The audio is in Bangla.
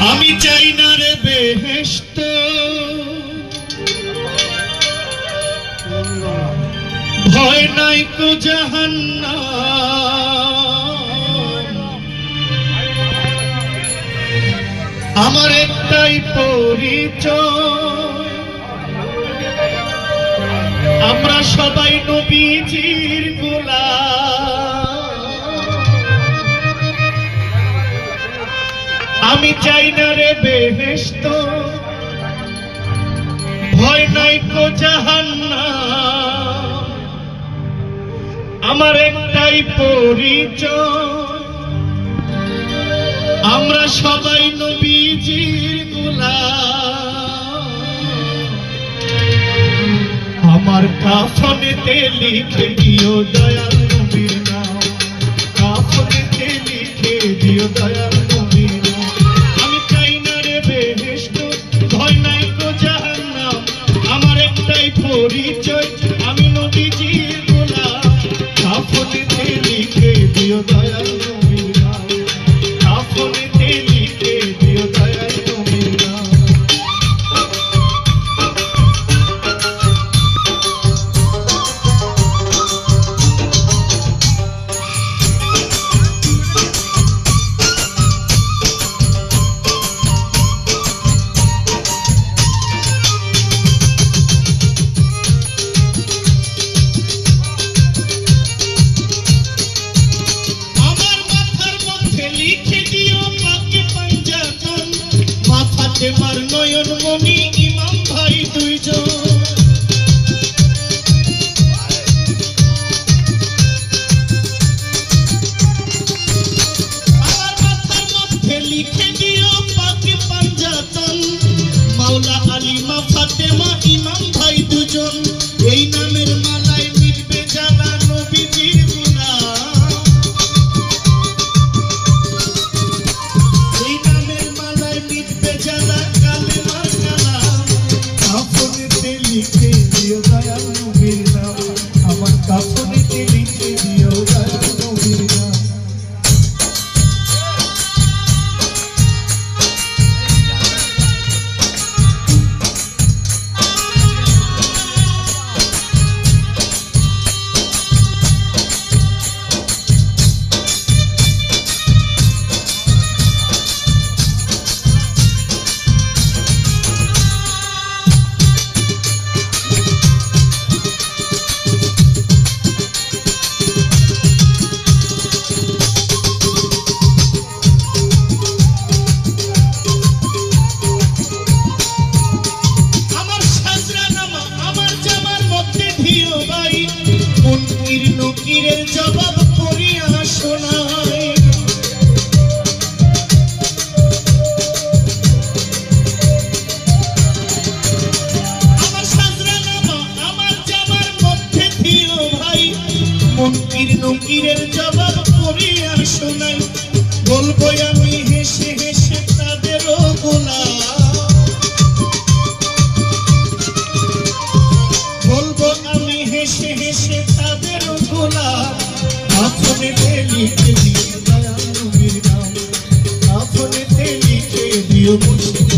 আমি চাই না রে বেহেস্ত ভয় নাই কো জাহান্না আমার একটাই পরিচয়। আমরা সবাই নবীজির গোলাম। আমি চাই না রে বেহেস্ত ভয় নাই কো জাহান্না আমার একটাই পরিচয়। আমরা সবাই নবীজির আমার কাফনেতে লিখে দিও দয়াল পরিচয় আমি নবীজির মাথাতে মার নয়ন মনি ইমাম ভাই দুইজন। লিখে দিও পাকে পাঞ্জাতন। মাওলা আলী ফাতেমা ইমাম লিখে দিও দয়াল জবাব করিয়া ভাই। মুনকির নকিরের জবাব করিয়া শোনাই। বলব আমি হেসে লিখে